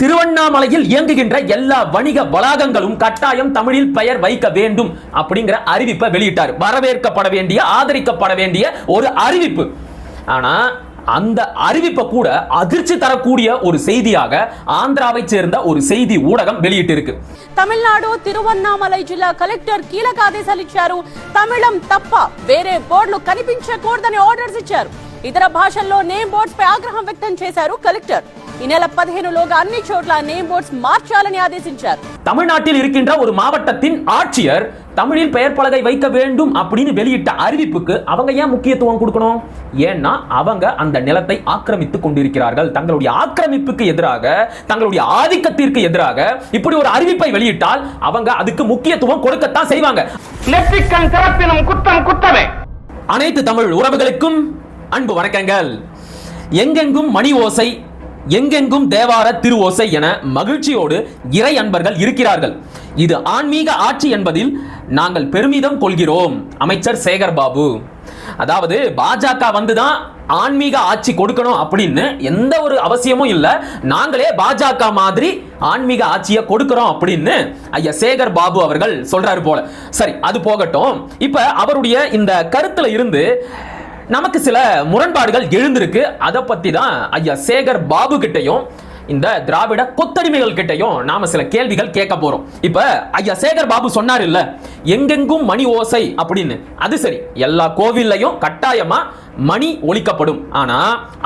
திருவண்ணாமலையில் இயங்குகின்ற எல்லா வணிக வளாகங்களும் கட்டாயம் தமிழில் பெயர் வைக்க வேண்டும் அப்படிங்கிற அறிவிப்பை வெளியிட்டார் வரவேற்கப்பட வேண்டிய ஆதரிக்கப்பட வேண்டிய ஒரு அறிவிப்பு ஆனா அந்த அறிவிப்பை கூட அதிர்ச்சி தரக்கூடிய ஒரு செய்தியாக ஆந்திராவை சேர்ந்த ஒரு செய்தி ஊடகம் வெளியிட்டிருக்கு తమిళనాడు తిరువన్నామలై జిల్లా కలెక్టర్ కీలక ఆదేశాలు ఇచ్చారు తమిళం తప్ప వేరే బోర్డులు కనిపించకూడదని ఆర్డర్స్ ఇచ్చారు ఇతర భాషల్లో నేమ్ బోర్డ్స్ పై ఆగ్రహం వ్యక్తం చేశారు కలెక్టర్ ఈ నెల పదిహేనులోగా అన్ని చోట్ల నేమ్ బోర్డ్స్ మార్చాలని ఆదేశించారు தமிழ்நாட்டில் இருக்கின்ற ஒரு மாவட்டத்தின் ஆட்சியர் தமிழில் பெயர் பலகை வைக்க வேண்டும் அப்படின்னு வெளியிட்ட அறிவிப்புக்கு அவங்க ஏன் முக்கியத்துவம் கொடுக்கணும் ஏன்னா அவங்க அந்த நிலத்தை ஆக்கிரமித்துக் கொண்டிருக்கிறார்கள் தங்களுடைய ஆக்கிரமிப்புக்கு எதிராக தங்களுடைய ஆதிக்கத்திற்கு எதிராக இப்படி ஒரு அறிவிப்பை வெளியிட்டால் அவங்க அதுக்கு முக்கியத்துவம் கொடுக்கத்தான் செய்வாங்க நெற்றிக்கண் திறப்பினும் குற்றம் குற்றமே அனைத்து தமிழ் உறவுகளுக்கும் அன்பு வணக்கங்கள் எங்கெங்கும் மணி ஓசை எங்கெங்கும் தேவார திரு ஓசை என மகிழ்ச்சியோடு இறை அன்பர்கள் இருக்கிறார்கள். இது ஆன்மீக ஆட்சி என்பதில் நாங்கள் பெருமிதம் கொள்கிறோம் அமைச்சர் சேகர் பாபு அதாவது பாஜக வந்துதான் ஆன்மீக ஆட்சி கொடுக்கணும் அப்படின்னு எந்த ஒரு அவசியமும் இல்லை. நாங்களே பாஜக மாதிரி ஆன்மீக ஆட்சியை கொடுக்கிறோம் அப்படின்னு ஐயா சேகர் பாபு அவர்கள் சொல்றாரு போல. சரி அது போகட்டும். இப்ப அவருடைய இந்த கருத்துல இருந்து நமக்கு சில முரண்பாடுகள் எழுந்திருக்கு. அதை பத்தி தான் ஐயா சேகர் பாபு கிட்டையும் இந்த திராவிட கொத்தடிமைகள் கிட்டையும் நாம சில கேள்விகள் கேட்க போறோம். இப்ப ஐயா சேகர் பாபு சொன்னார் இல்ல எங்கெங்கும் மணி ஓசை அப்படின்னு. அது சரி எல்லா கோவில்லையும் கட்டாயமா மணி ஒழிக்கப்படும். ஆனா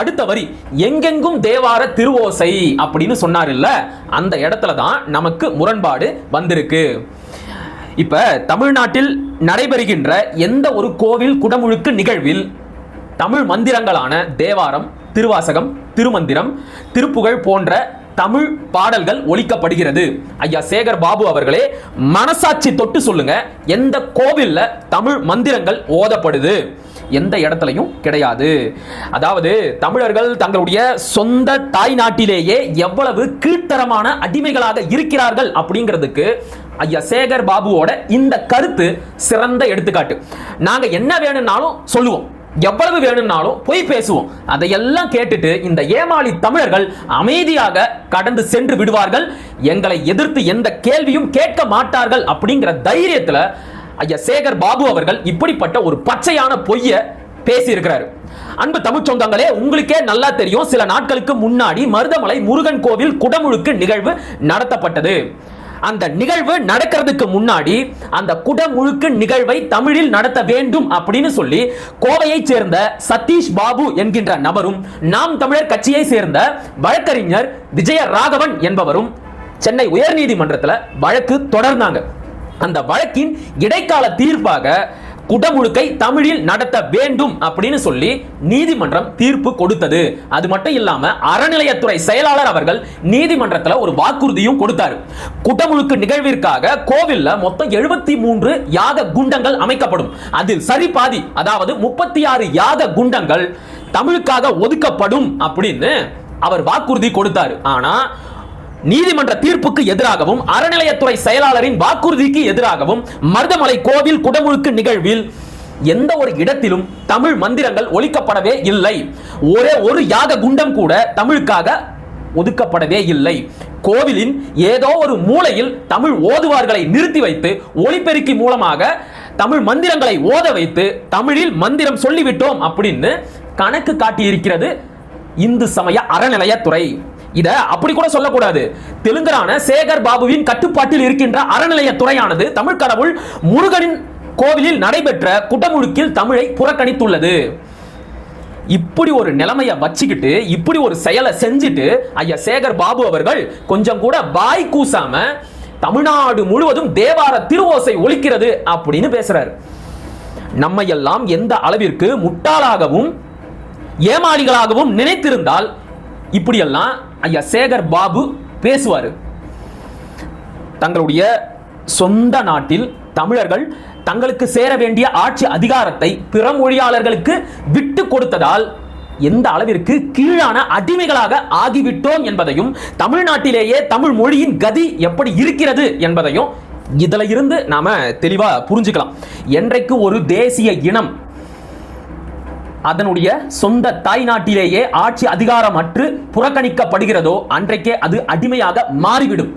அடுத்த வரி எங்கெங்கும் தேவார திருவோசை அப்படின்னு சொன்னார் இல்ல அந்த இடத்துல தான் நமக்கு முரண்பாடு வந்திருக்கு. இப்ப தமிழ்நாட்டில் நடைபெறுகின்ற எந்த ஒரு கோவில் குடமுழுக்கு நிகழ்வில் தமிழ் மந்திரங்களான தேவாரம் திருவாசகம் திருமந்திரம் திருப்புகழ் போன்ற தமிழ் பாடல்கள் ஒழிக்கப்படுகிறது ஐயா சேகர் பாபு அவர்களே மனசாட்சி தொட்டு சொல்லுங்க எந்த கோவில்ல தமிழ் மந்திரங்கள் ஓதப்படுது? எந்த இடத்துலையும் கிடையாது. அதாவது தமிழர்கள் தங்களுடைய சொந்த தாய் நாட்டிலேயே எவ்வளவு கீழ்த்தரமான அடிமைகளாக இருக்கிறார்கள் அப்படிங்கிறதுக்கு ஐயா சேகர் பாபுவோட இந்த கருத்து சிறந்த எடுத்துக்காட்டு. நாங்க என்ன வேணும்னாலும் சொல்லுவோம். எவ்வளவு வேணும்னாலும் போய் பேசுவோம். அதையெல்லாம் கேட்டுட்டு இந்த ஏமாளி தமிழர்கள் அமைதியாக கடந்து சென்று விடுவார்கள். எங்களை எதிர்த்து எந்த கேள்வியும் கேட்க மாட்டார்கள் அப்படிங்கிற தைரியத்தில் ஐயா சேகர் பாபு அவர்கள் இப்படிப்பட்ட ஒரு பச்சையான பொய்யை பேசியிருக்கிறாரு. அன்பு தமிழ் சொந்தங்களே உங்களுக்கே நல்லா தெரியும் சில நாட்களுக்கு முன்னாடி மருதமலை முருகன் கோவில் குடமுழுக்கு நிகழ்வு நடத்தப்பட்டது. அந்த நிகழ்வு நடக்கிறதுக்கு முன்னாடி அந்த குடமுழுக்கு நிகழ்வை தமிழில் நடத்த வேண்டும் அப்படின்னு சொல்லி கோவையைச் சேர்ந்த சதீஷ் பாபு என்கின்ற நபரும் நாம் தமிழர் கட்சியை சேர்ந்த வழக்கறிஞர் விஜய ராகவன் என்பவரும் சென்னை உயர்நீதிமன்றத்தில் வழக்கு தொடர்ந்தாங்க. அந்த வழக்கின் இடைக்கால தீர்ப்பாக குடமுழுக்கை தமிழில் நடத்த வேண்டும் அப்படின்னு சொல்லி நீதிமன்றம் தீர்ப்பு கொடுத்தது. அது மட்டும் இல்லாம அறநிலையத்துறை செயலாளர் அவர்கள் நீதிமன்றத்தில் ஒரு வாக்குறுதியும் கொடுத்தாரு. குடமுழுக்கு நிகழ்விற்காக கோவில்ல மொத்தம் எழுபத்தி மூன்று யாக குண்டங்கள் அமைக்கப்படும். அதில் சரி பாதி அதாவது முப்பத்தி ஆறு யாக குண்டங்கள் தமிழுக்காக ஒதுக்கப்படும் அப்படின்னு அவர் வாக்குறுதி கொடுத்தாரு. ஆனா நீதிமன்ற தீர்ப்புக்கு எதிராகவும் அறநிலையத்துறை செயலாளரின் வாக்குறுதிக்கு எதிராகவும் மருதமலை கோவில் குடமுழுக்கு நிகழ்வில் எந்த ஒரு இடத்திலும் தமிழ் மந்திரங்கள் ஒழிக்கப்படவே இல்லை. ஒரே ஒரு யாக குண்டம் கூட தமிழுக்காக ஒதுக்கப்படவே இல்லை. கோவிலின் ஏதோ ஒரு மூலையில் தமிழ் ஓதுவார்களை நிறுத்தி வைத்து ஒளிபெருக்கி மூலமாக தமிழ் மந்திரங்களை ஓத வைத்து தமிழில் மந்திரம் சொல்லிவிட்டோம் அப்படின்னு கணக்கு காட்டியிருக்கிறது இந்து சமய அறநிலையத்துறை. இதை அப்படி கூட சொல்லக்கூடாது. தெலுங்கரான சேகர் பாபுவின் கட்டுப்பாட்டில் இருக்கின்ற அறநிலையத்துறையானது தமிழ் கடவுள் முருகனின் கோவிலில் நடைபெற்ற குடமுழுக்கில் தமிழை புறக்கணித்துள்ளது. இப்படி ஒரு நிலைமையை வச்சுக்கிட்டு இப்படி ஒரு செயலை செஞ்சுட்டு ஐயா சேகர் பாபு அவர்கள் கொஞ்சம் கூட வாய் கூசாம தமிழ்நாடு முழுவதும் தேவார திருவோசை ஒலிக்கிறது அப்படின்னு பேசுறாரு. நம்ம எல்லாம் எந்த அளவிற்கு முட்டாளாகவும் ஏமாளிகளாகவும் நினைத்திருந்தால் இப்படியெல்லாம் ஐயா சேகர் பாபு பேசுவார். தங்களுடைய சொந்த நாட்டில் தமிழர்கள் தங்களுக்கு சேர வேண்டிய ஆட்சி அதிகாரத்தை பிற மொழியாளர்களுக்கு விட்டு கொடுத்ததால் எந்த அளவிற்கு கீழான அடிமைகளாக ஆகிவிட்டோம் என்பதையும் தமிழ்நாட்டிலேயே தமிழ் மொழியின் கதி எப்படி இருக்கிறது என்பதையும் இதில் இருந்து நாம தெளிவா புரிஞ்சுக்கலாம். என்றைக்கு ஒரு தேசிய இனம் அதனுடைய சொந்த தாய் நாட்டிலேயே ஆட்சி அதிகாரம் அற்று புறக்கணிக்கப்படுகிறதோ அன்றைக்கே அது அடிமையாக மாறிவிடும்.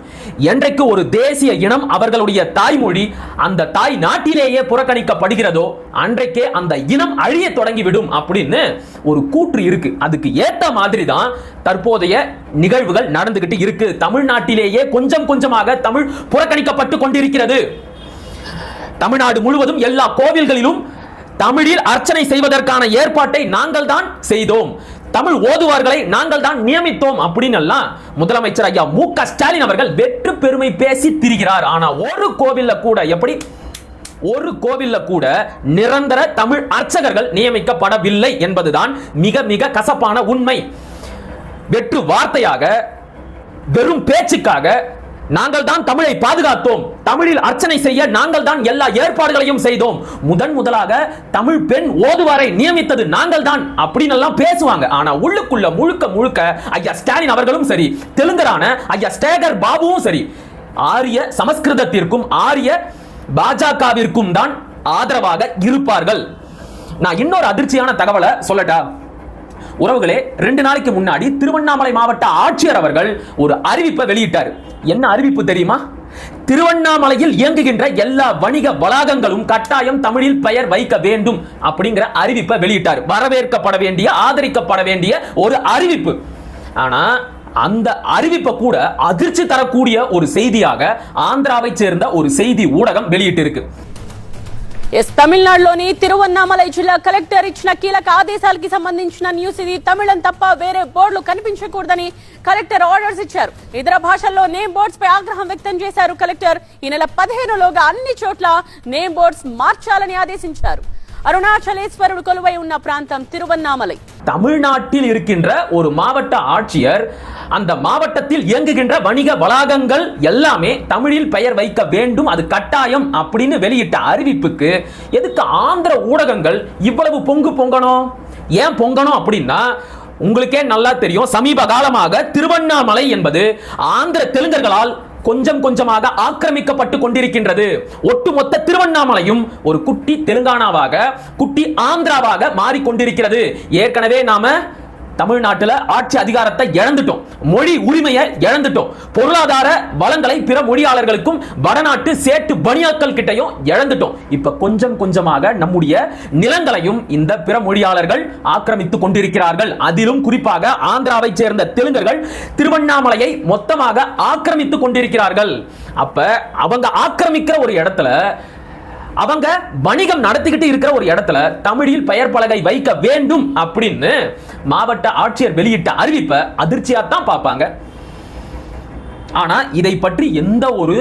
என்றைக்கு ஒரு தேசிய இனம் அவர்களுடைய தாய்மொழி அந்த தாய் நாட்டிலேயே புறக்கணிக்கப்படுகிறதோ அன்றைக்கே அந்த இனம் அழிய தொடங்கிவிடும் அப்படின்னு ஒரு கூற்று இருக்கு. அதுக்கு ஏத்த மாதிரி தான் தற்போதைய நிகழ்வுகள் நடந்துகிட்டு இருக்கு. தமிழ்நாட்டிலேயே கொஞ்சம் கொஞ்சமாக தமிழ் புறக்கணிக்கப்பட்டு கொண்டிருக்கிறது. தமிழ்நாடு முழுவதும் எல்லா கோவில்களிலும் தமிழில் அர்ச்சனை செய்வதற்கான ஏற்பாட்டை நாங்கள் தான் செய்தோம். தமிழ் ஓதுவார்களை நாங்கள் தான் நியமித்தோம் அப்படின்னு முதலமைச்சர் ஐயா மு க ஸ்டாலின் அவர்கள் வெற்று பெருமை பேசி திரிகிறார். ஆனா ஒரு கோவில்ல கூட எப்படி? ஒரு கோவில்ல கூட நிரந்தர தமிழ் அர்ச்சகர்கள் நியமிக்கப்படவில்லை என்பதுதான் மிக மிக கசப்பான உண்மை. வெற்று வார்த்தையாக வெறும் பேச்சுக்காக நாங்கள் தான் தமிழை பாதுகாத்தோம். தமிழில் அர்ச்சனை செய்ய நாங்கள் தான் எல்லா ஏற்பாடுகளையும் செய்தோம். முதன் முதலாக தமிழ் பெண் ஓதுவாரை நியமித்தது நாங்கள் தான் அப்படின்னு எல்லாம் பேசுவாங்க. ஆனா உள்ளுக்குள்ள முழுக்க முழுக்க ஐயா ஸ்டாலின் அவர்களும் சரி தெலுங்கரான ஐயா ஸ்டேகர் பாபுவும் சரி ஆரிய சமஸ்கிருதத்திற்கும் ஆரிய பாஜகவிற்கும் தான் ஆதரவாக இருப்பார்கள். நான் இன்னொரு அதிர்ச்சியான தகவலை சொல்லட்டா? உறவுகளே ரெண்டு நாளைக்கு முன்னாடி திருவண்ணாமலை மாவட்ட ஆட்சியர் அவர்கள் ஒரு அறிவிப்பை வெளியிட்டார். என்ன அறிவிப்பு தெரியுமா? திருவண்ணாமலையில் இயங்குகின்ற எல்லா வணிக வளாகங்களும் கட்டாயம் தமிழில் பெயர் வைக்க வேண்டும் அப்படிங்கிற அறிவிப்பை வெளியிட்டார். வரவேற்கப்பட வேண்டிய ஆதரிக்கப்பட வேண்டிய ஒரு அறிவிப்பு. ஆனா அந்த அறிவிப்பை கூட அதிர்ச்சி தரக்கூடிய ஒரு செய்தியாக ஆந்திராவை சேர்ந்த ஒரு செய்தி ஊடகம் வெளியிட்டிருக்கு. ఎస్ తమిళనాడులోని తిరువన్నామలై జిల్లా కలెక్టర్ ఇచ్చిన కీలక ఆదేశాలకి సంబంధించిన న్యూస్ ఇది. తమిళం తప్ప వేరే బోర్డులు కనిపించకూడదని కలెక్టర్ ఆర్డర్స్ ఇచ్చారు. ఇతర భాషల్లో నేమ్ బోర్డ్స్ పై ఆగ్రహం వ్యక్తం చేశారు కలెక్టర్. ఈ నెల పదిహేనులోగా అన్ని చోట్ల నేమ్ బోర్డ్స్ మార్చాలని ఆదేశించారు. அருணாச்சலேஸ்வரர் கொலுவை உண்ண பிராந்தம் திருவண்ணாமலை. தமிழ்நாட்டில் இருக்கின்ற ஒரு மாவட்ட ஆட்சியர் அந்த மாவட்டத்தில் இயங்குகின்ற வணிக வளாகங்கள் எல்லாமே தமிழில் பெயர் வைக்க வேண்டும் அது கட்டாயம் அப்படின்னு வெளியிட்ட அறிவிப்புக்கு எதுக்கு ஆந்திர ஊடகங்கள் இவ்வளவு பொங்கு பொங்கணும்? ஏன் பொங்கணும் அப்படின்னா உங்களுக்கே நல்லா தெரியும் சமீப காலமாக திருவண்ணாமலை என்பது ஆந்திர தெலுங்கர்களால் கொஞ்சம் கொஞ்சமாக ஆக்கிரமிக்கப்பட்டு கொண்டிருக்கின்றது. ஒட்டுமொத்த திருவண்ணாமலையும் ஒரு குட்டி தெலுங்கானாவாக குட்டி ஆந்திராவாக மாறிக்கொண்டிருக்கிறது ஏற்கனவே நாம தமிழ்நாட்டில் ஆட்சி அதிகாரத்தை இழந்துட்டோம். மொழி உரிமையை இழந்துட்டோம். பொருளாதார வளங்களை பிற மொழியாளர்களுக்கும் வடநாட்டு சேட்டு பணியாக்கள் கிட்டையும் இழந்துட்டோம். இப்ப கொஞ்சம் கொஞ்சமாக நம்முடைய நிலங்களையும் இந்த பிற மொழியாளர்கள் ஆக்கிரமித்து கொண்டிருக்கிறார்கள். அதிலும் குறிப்பாக ஆந்திராவை சேர்ந்த தெலுங்கர்கள் திருவண்ணாமலையை மொத்தமாக ஆக்கிரமித்துக் கொண்டிருக்கிறார்கள். அப்ப அவங்க ஆக்கிரமிக்கிற ஒரு இடத்துல அவங்க வணிகம் நடத்திக்கிட்டு இருக்கிற ஒரு இடத்துல தமிழில் பெயர் பலகை வைக்க வேண்டும் அப்படின்னு மாவட்ட ஆட்சியர் வெளியிட்ட அறிவிப்பை அதிர்ச்சியா தான் பார்ப்பாங்க. ஆனா இதை பற்றி எந்த ஒரு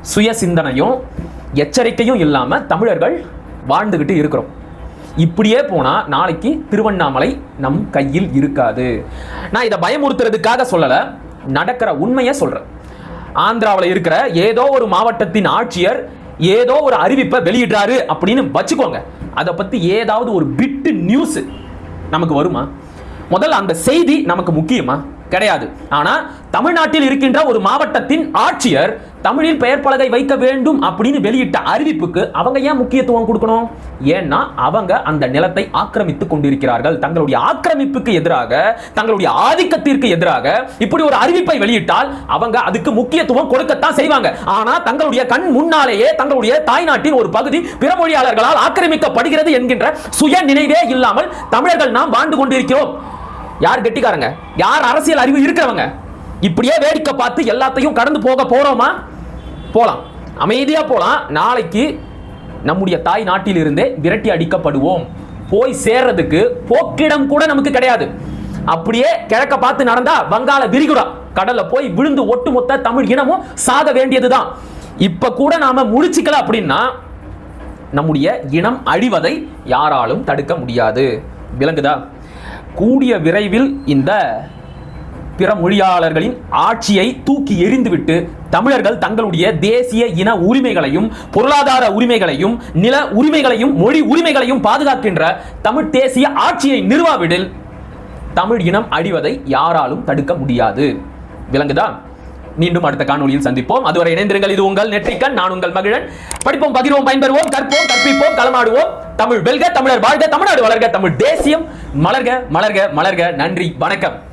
சுய சிந்தனையும் எச்சரிக்கையும் இல்லாம தமிழர்கள் வாழ்ந்துகிட்டு இருக்கிறோம். இப்படியே போனா நாளைக்கு திருவண்ணாமலை நம் கையில் இருக்காது. நான் இதை பயமுறுத்துறதுக்காக சொல்லல நடக்கிற உண்மையை சொல்றேன். ஆந்திராவில் இருக்கிற ஏதோ ஒரு மாவட்டத்தின் ஆட்சியர் ஏதோ ஒரு அறிவிப்பை வெளியிடுறாரு அப்படின்னு வச்சுக்கோங்க. அதை பத்தி ஏதாவது ஒரு பிட்டு நியூஸ் நமக்கு வருமா? முதல்ல அந்த செய்தி நமக்கு முக்கியமா? கிடையாது. ஆனா தமிழ்நாட்டில் இருக்கின்ற ஒரு மாவட்டத்தின் ஆட்சியர் தமிழில் பெயர் பலகை வைக்க வேண்டும் அப்படின்னு வெளியிட்ட அறிவிப்புக்கு அவங்க ஏன் முக்கியத்துவம் கொடுக்கணும்? ஏன்னா அவங்க அந்த நிலத்தை ஆக்கிரமித்துக் கொண்டிருக்கிறார்கள். தங்களுடைய ஆக்கிரமிப்புக்கு எதிராக தங்களுடைய ஆதிக்கத்திற்கு எதிராக இப்படி ஒரு அறிவிப்பை வெளியிட்டால் அவங்க அதுக்கு முக்கியத்துவம் கொடுக்கத்தான் செய்வாங்க. ஆனா தங்களுடைய கண் முன்னாலேயே தங்களுடைய தாய்நாட்டின் ஒரு பகுதி பிற மொழியாளர்களால் ஆக்கிரமிக்கப்படுகிறது என்கின்ற சுய நினைவே இல்லாமல் தமிழர்கள் நாம் வாழ்ந்து கொண்டிருக்கிறோம். யார் கெட்டிக்காரங்க? யார் அரசியல் அறிவு இருக்கிறவங்க? இப்படியே வேடிக்கை பார்த்து எல்லாத்தையும் கடந்து போக போறோமா? போலாம். அமைதியா போலாம். நாளைக்கு நம்முடைய தாய் நாட்டிலிருந்தே விரட்டி அடிக்கப்படுவோம். போய் சேர்றதுக்கு போக்கிடம் கூட நமக்கு கிடையாது. அப்படியே கிழக்க பார்த்து நடந்தா வங்காள விரிகுடா. கடல்ல போய் விழுந்து ஒட்டுமொத்த தமிழ் இனமும் சாக வேண்டியதுதான். இப்ப கூட நாம முடிச்சுக்கல அப்படின்னா நம்முடைய இனம் அழிவதை யாராலும் தடுக்க முடியாது. விளங்குதா? கூடிய விரைவில் இந்த பிற மொழியாளர்களின் ஆட்சியை தூக்கி எறிந்துவிட்டு தமிழர்கள் தங்களுடைய தேசிய இன உரிமைகளையும் பொருளாதார உரிமைகளையும் நில உரிமைகளையும் மொழி உரிமைகளையும் பாதுகாக்கின்ற தமிழ் தேசிய ஆட்சியை நிறுவாவிடில் தமிழ் இனம் அழிவதை யாராலும் தடுக்க முடியாது. விளங்குதா? மீண்டும் அடுத்த காணொலியில் சந்திப்போம். அதுவரை இணைந்திருங்கள். இது உங்கள் நெற்றிக்கண். நான் உங்கள் மகிழன். படிப்போம் பகிர்வோம் பயன்பெறுவோம் கற்போம் கற்பிப்போம் களமாடுவோம். தமிழ் வெல்க தமிழர் வாழ்க தமிழ்நாடு வளர்க தமிழ் தேசியம் மலர்க மலர்க மலர்க. நன்றி வணக்கம்.